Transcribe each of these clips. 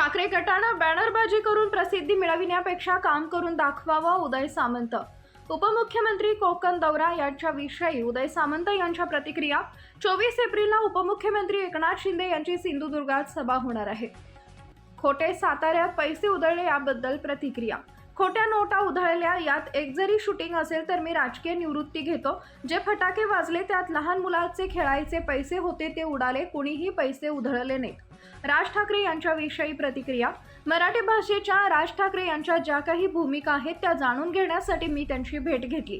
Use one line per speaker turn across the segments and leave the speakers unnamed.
ठाकरे गटानं बॅनरबाजी करून प्रसिद्धी मिळविण्यापेक्षा काम करून दाखवावं उदय सामंत. उपमुख्यमंत्री कोकण दौरा याच्याविषयी उदय सामंत यांच्या प्रतिक्रिया. चोवीस एप्रिलला उपमुख्यमंत्री एकनाथ शिंदे यांची सिंधुदुर्गात सभा होणार आहे. खोटे साताऱ्यात पैसे उधळले याबद्दल प्रतिक्रिया. खोट्या नोटा उधळल्या यात एक जरी शूटिंग असेल तर मी राजकीय निवृत्ती घेतो. जे फटाके वाजले त्यात लहान मुलाचे खेळायचे पैसे होते ते उडाले कुणीही पैसे उधळले नाहीत. राज ठाकरे यांच्याविषयी प्रतिक्रिया. मराठी भाषेच्या राज ठाकरे यांच्या ज्या काही भूमिका आहेत त्या जाणून घेण्यासाठी मी त्यांची भेट घेतली.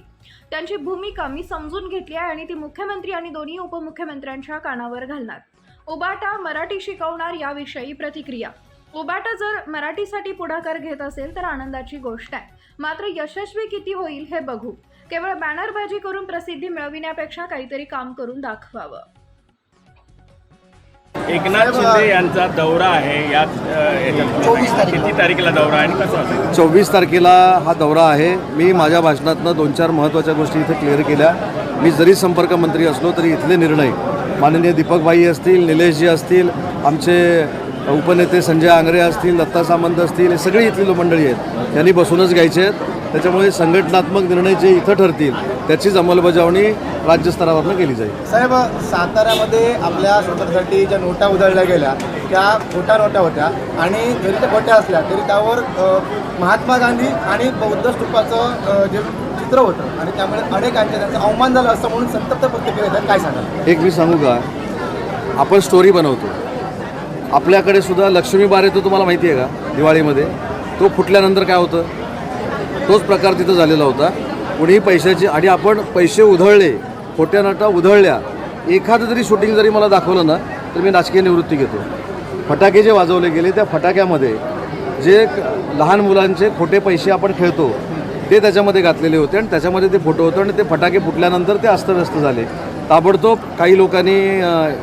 त्यांची भूमिका मी समजून घेतली आहे आणि ती मुख्यमंत्री आणि दोन्ही उपमुख्यमंत्र्यांच्या कानावर घालणार. उबाटा मराठी शिकवणार याविषयी प्रतिक्रिया. उबाटा जर मराठीसाठी पुढाकार घेत असेल तर आनंदाची गोष्ट आहे. मात्र यशस्वी किती होईल हे बघू. केवळ बॅनरबाजी करून प्रसिद्धी मिळविण्यापेक्षा काहीतरी काम करून दाखवावं.
एकनाथ शिंदे यांचा दौरा आहे. याच्यात किती तारखेला दौरा आहे आणि कसा असेल?
चोवीस तारखेला हा दौरा आहे. मी माझ्या भाषणातनं दोन चार महत्त्वाच्या गोष्टी इथे क्लिअर केल्या. मी जरी संपर्क मंत्री असलो तरी इथले निर्णय माननीय दीपकबाई असतील निलेशजी असतील आमचे उपनेते संजय आंग्रे असतील दत्ता सामंत असतील हे सगळी इथली लो- मंडळी आहेत. त्यांनी बसूनच घ्यायचे आहेत. त्याच्यामुळे संघटनात्मक निर्णय जे इथं ठरतील त्याचीच अंमलबजावणी राज्यस्तरावरनं केली जाईल.
साहेब साताऱ्यामध्ये आपल्या स्वतंत्रसाठी ज्या नोटा उधळल्या गेल्या त्या खोट्या नोटा होत्या. आणि जरी त्या खोट्या असल्या तरी त्यावर महात्मा गांधी आणि बौद्ध स्तूपाचं जे चित्र होतं आणि त्यामुळे अनेकांच्या त्यांचा अवमान झाला असं म्हणून संतप्त प्रतिक्रिया. काय सांगाल?
एक मी सांगू का? आपण स्टोरी बनवतो. आपल्याकडे सुद्धा लक्ष्मी बार येतो तुम्हाला माहिती आहे का? दिवाळीमध्ये. तो फुटल्यानंतर काय होतं? तोच प्रकार तिथं झालेला होता. कुणीही पैशाची आणि आपण पैसे उधळले खोट्या नटा उधळल्या एखादं जरी शूटिंग जरी मला दाखवलं ना तर मी राजकीय निवृत्ती घेतो. फटाके जे वाजवले गेले त्या फटाक्यामध्ये जे लहान मुलांचे खोटे पैसे आपण खेळतो ते त्याच्यामध्ये घातलेले होते आणि त्याच्यामध्ये ते फोटो होतं आणि ते फटाके फुटल्यानंतर ते अस्तव्यस्त झाले. ताबडतोब काही लोकांनी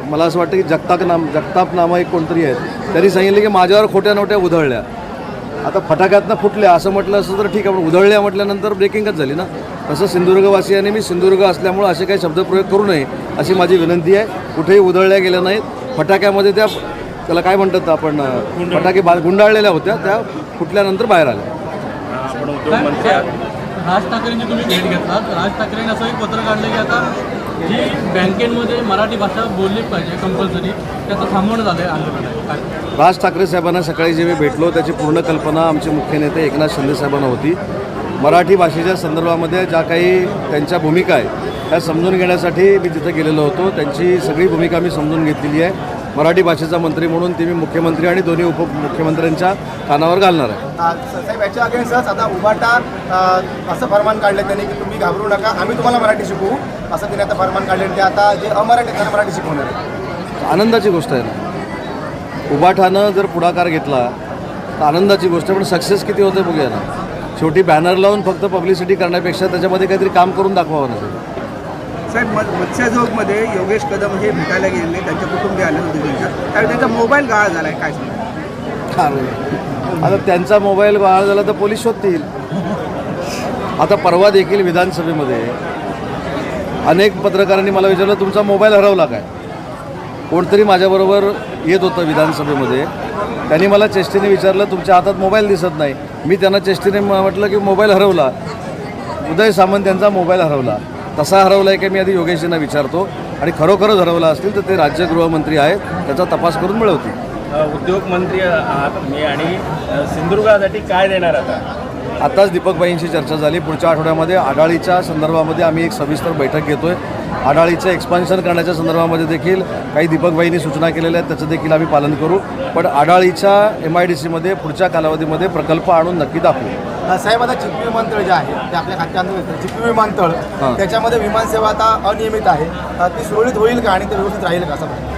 मला असं वाटतं की जगताप नाम जगताप नामा एक कोणतरी आहेत त्यांनी सांगितलं की माझ्यावर खोट्या नोट्या उधळल्या. आता फटाक्यातनं फुटल्या असं म्हटलं असं तर ठीक आहे पण उधळल्या म्हटल्यानंतर ब्रेकिंगच झाली ना. तसं सिंधुदुर्गवासियांनी मी सिंधुदुर्ग असल्यामुळं असे काही शब्दप्रयोग करू नये अशी माझी विनंती आहे. कुठेही उधळल्या गेल्या नाहीत. फटाक्यामध्ये त्या त्याला काय म्हणतात आपण फटाके बा गुंडाळलेल्या होत्या त्या फुटल्यानंतर बाहेर आल्या.
आपण.
राज ठाकरेंची तुम्ही भेट घेतलात. राज ठाकरेंनी असंही पत्र काढलं की आता जी बँकेमध्ये मराठी भाषा बोलली पाहिजे कंपल्सरी त्याचं थांबवणं झालं आहे आंदोलन
राज ठाकरे साहेबांना सकाळी जे मी भेटलो त्याची पूर्ण कल्पना आमचे मुख्य नेते एकनाथ शिंदे साहेबांना होती. मराठी भाषेच्या संदर्भामध्ये ज्या काही त्यांच्या भूमिका आहे त्या समजून घेण्यासाठी मी तिथं गेलेलो होतो त्यांची सगळी भूमिका मी समजून घेतलेली आहे. मराठी भाषेचा मंत्री म्हणून ती मी मुख्यमंत्री आणि दोन्ही उपमुख्यमंत्र्यांच्या कानावर घालणार आहे.
साहेब याच्या अगेन्स्टच आता उबाटा अ, असं फरमान काढलं त्यांनी की तुम्ही घाबरू नका आम्ही तुम्हाला मराठी शिकवू. असं त्यांनी आता फरमान काढले ते आता जे अमराठी त्यांना मराठी शिकवणार आहे.
आनंदाची गोष्ट आहे ना. उबाठानं जर पुढाकार घेतला तर आनंदाची गोष्ट आहे पण सक्सेस किती होते बघूया ना. शेवटी बॅनर लावून फक्त पब्लिसिटी करण्यापेक्षा त्याच्यामध्ये काहीतरी काम करून दाखवावं ना.
साहेब म- मत्स्यजोगमध्ये योगेश कदम हे भेटायला गेलेले त्यांच्या कुटुंबीय आले होते त्यांच्या त्यावेळी त्यांचा मोबाईल गाळा झाला आहे काय सांगा?
आता त्यांचा मोबाईल गहाळ झाला तर पोलीस शोधतील. आता परवा देखील विधानसभेमध्ये अनेक पत्रकारांनी मला विचारलं तुमचा मोबाईल हरवला काय? कोणतरी माझ्याबरोबर येत होतं विधानसभेमध्ये. त्यांनी मला चेष्टीने विचारलं तुमच्या हातात मोबाईल दिसत नाही. मी त्यांना चेष्टीने म्हटलं की मोबाईल हरवला. उदय सामंत यांचा मोबाईल हरवला. कसा हरवला आहे की मी आधी योगेशजींना विचारतो. आणि खरोखरच हरवला असतील तर ते राज्य गृहमंत्री आहेत त्याचा तपास करून मिळवतील.
अ, उद्योगमंत्री आहात तुम्ही आणि सिंधुदुर्गासाठी काय देणार आता?
आताच दीपकबाईंशी चर्चा झाली. पुढच्या आठवड्यामध्ये आडाळीच्या संदर्भामध्ये आम्ही एक सविस्तर बैठक घेतोय. आडाळीचं एक्सपान्शन करण्याच्या संदर्भामध्ये देखील काही दीपकबाईंनी सूचना केलेल्या आहेत त्याचं देखील आम्ही पालन करू. पण आडाळीच्या एम आय डी सीमध्ये पुढच्या कालावधीमध्ये प्रकल्प आणून नक्की दाखवू.
साहेब आता चिपी विमानतळ जे आहे ते आपल्या खात्यात येतं चिपी विमानतळ. त्याच्यामध्ये विमानसेवा आता अनियमित आहे. ती सुरळीत होईल का आणि ते व्यवस्थित राहील का असं?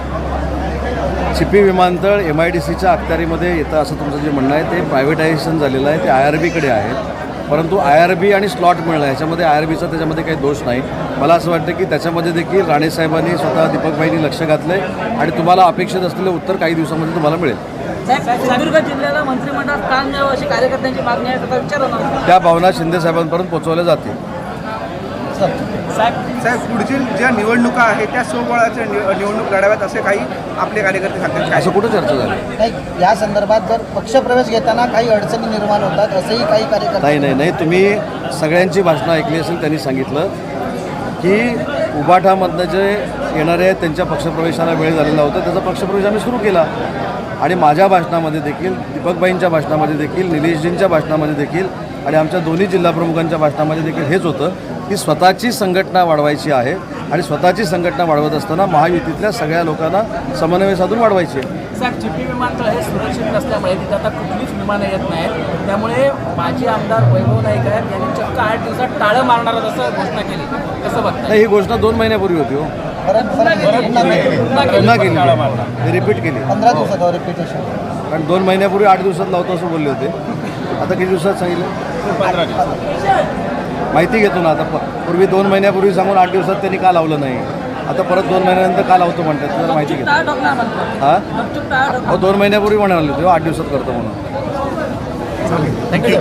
चिपी विमानतळ एम आय डी सीच्या अखत्यारीमध्ये येतं असं तुमचं जे म्हणणं आहे ते प्रायव्हेटायझेशन झालेलं आहे ते आय आर बीकडे आहे. परंतु आय आर बी आणि स्लॉट मिळणं ह्याच्यामध्ये आय आर बीचा त्याच्यामध्ये काही दोष नाही. मला असं वाटतं की त्याच्यामध्ये देखील राणेसाहेबांनी स्वतः दीपकबाईंनी लक्ष घातलं आहे आणि तुम्हाला अपेक्षित असलेलं उत्तर काही दिवसामध्ये तुम्हाला मिळेल.
सिंधुदुर्ग जिल्ह्याला मंत्रिमंडळात स्थान द्यावं अशी कार्यकर्त्यांची मागणी आहे त्याचा विचार होणार
त्या भावना शिंदे साहेबांपर्यंत पोहोचवल्या जातील.
साहेब
साहेब पुढची ज्या निवडणुका आहेत त्या सोबळाच्या निवडणूक लढाव्यात असे काही आपले कार्यकर्ते सांगतात
असं कुठं चर्चा झाली?
नाही या संदर्भात जर पक्षप्रवेश घेताना काही अडचणी निर्माण होतात असंही काही कार्यकर्ते
नाही नाही नाही. तुम्ही सगळ्यांची भाषणं ऐकली असेल त्यांनी सांगितलं की उबाठामधनं जे येणारे आहेत त्यांच्या पक्षप्रवेशाला वेळ झालेला होता. त्याचा पक्षप्रवेश आम्ही सुरू केला. आणि माझ्या भाषणामध्ये देखील दीपकबाईंच्या भाषणामध्ये देखील निलेशजींच्या भाषणामध्ये देखील आणि आमच्या दोन्ही जिल्हाप्रमुखांच्या भाषणामध्ये देखील हेच होतं की स्वतःची संघटना वाढवायची आहे. आणि स्वतःची संघटना वाढवत असताना महायुतीतल्या सगळ्या लोकांना समन्वय साधून वाढवायची. आहे
साहेब चिपी विमानतळ हे सुरक्षित नसल्यामुळे तिथे आता कुठलीच विमानं येत नाहीत. त्यामुळे माजी आमदार वैभव नाईक आहेत यांनी चक्क आठ दिवसात टाळं मारणार असं घोषणा केली. कसं बघताय?
नाही ही घोषणा दोन महिन्यापूर्वी होती हो.
पुन्हा केली.
रिपीट केली.
पंधरा दिवसात रिपिटेशन
कारण दोन महिन्यापूर्वी आठ दिवसात लावतो असं बोलले होते. आता किती दिवसात सांगितलं? माहिती घेतो ना आता. प- पूर्वी दोन महिन्यापूर्वी सांगून आठ दिवसात त्यांनी का लावलं नाही? आता परत दोन महिन्यानंतर का लावतो म्हणतात ते जरा माहिती घेतो हां? हो दोन महिन्यापूर्वी म्हणाले होते हो, आठ दिवसात करतो म्हणून.
थँक्यू